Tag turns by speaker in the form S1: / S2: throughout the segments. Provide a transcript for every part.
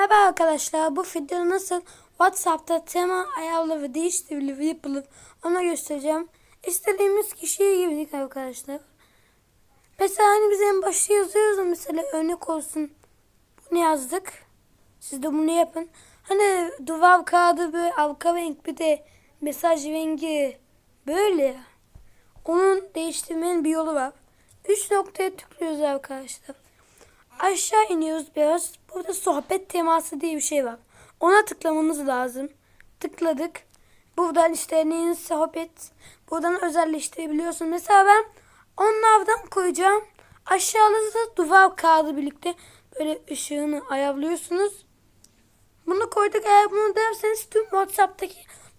S1: Merhaba arkadaşlar. Bu video nasıl WhatsApp'ta tema ayarları değiştirilir yapılır ona göstereceğim. İstediğimiz kişiye girdik arkadaşlar. Mesela hani biz en başta yazıyoruz ya, mesela örnek olsun. Bunu yazdık. Siz de bunu yapın. Hani duvar kağıdı böyle arka renk bir de mesaj rengi böyle. Onun değiştirmenin bir yolu var. Üç noktaya tıklıyoruz arkadaşlar. Aşağı iniyoruz biraz. Burada sohbet teması diye bir şey var. Ona tıklamamız lazım. Tıkladık. Buradan neyin sohbet. Buradan özelleştirebiliyorsun. Mesela ben onlardan koyacağım. Aşağıda da duvar kağıdı birlikte böyle ışığını ayarlıyorsunuz. Bunu koyduk. Eğer bunu derseniz tüm WhatsApp'taki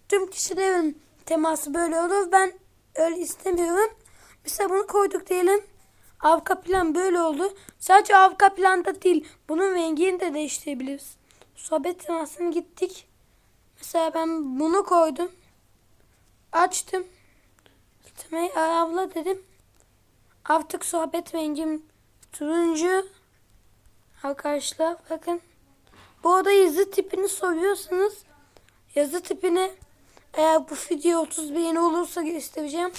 S1: tüm kişilerin teması böyle olur. Ben öyle istemiyorum. Mesela bunu koyduk diyelim. Arka plan böyle oldu. Sadece arka planda değil. Bunun rengini de değiştirebiliriz. Sohbet temasını gittik. Mesela ben bunu koydum. Açtım. Temayı ayarla dedim. Artık sohbet rengim turuncu. Arkadaşlar bakın. Bu arada yazı tipini soruyorsanız yazı tipini eğer bu video 30 beğeni olursa göstereceğim.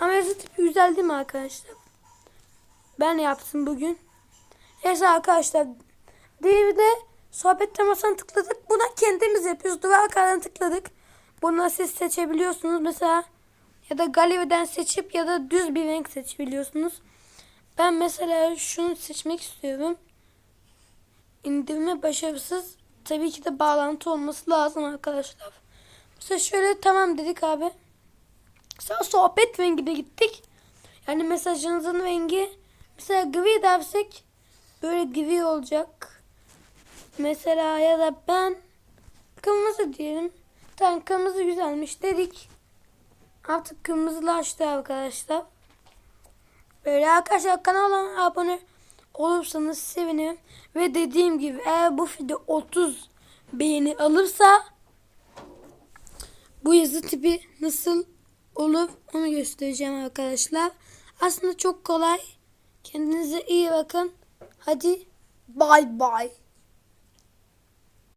S1: Ama yazı tipi güzel değil mi arkadaşlar? Ben yaptım bugün. Neyse arkadaşlar. Diğeri de sohbet temasına tıkladık. Buna kendimiz yapıyoruz. Duvar tıkladık. Bunu siz seçebiliyorsunuz. Mesela ya da galeriden seçip ya da düz bir renk seçebiliyorsunuz. Ben mesela şunu seçmek istiyorum. İndirme başarısız. Tabii ki de bağlantı olması lazım arkadaşlar. Mesela şöyle tamam dedik abi. Sonra sohbet rengine gittik. Yani mesajınızın rengi mesela gri dersek böyle gri olacak. Mesela ya da ben kırmızı diyelim. Tamam kırmızı güzelmiş dedik. Artık kırmızılaştı arkadaşlar. Böyle arkadaşlar kanala abone olursanız sevinirim. Ve dediğim gibi eğer bu video 30 beğeni alırsa bu yazı tipi nasıl olur onu göstereceğim arkadaşlar. Aslında çok kolay. Kendinize iyi bakın. Hadi bay bay.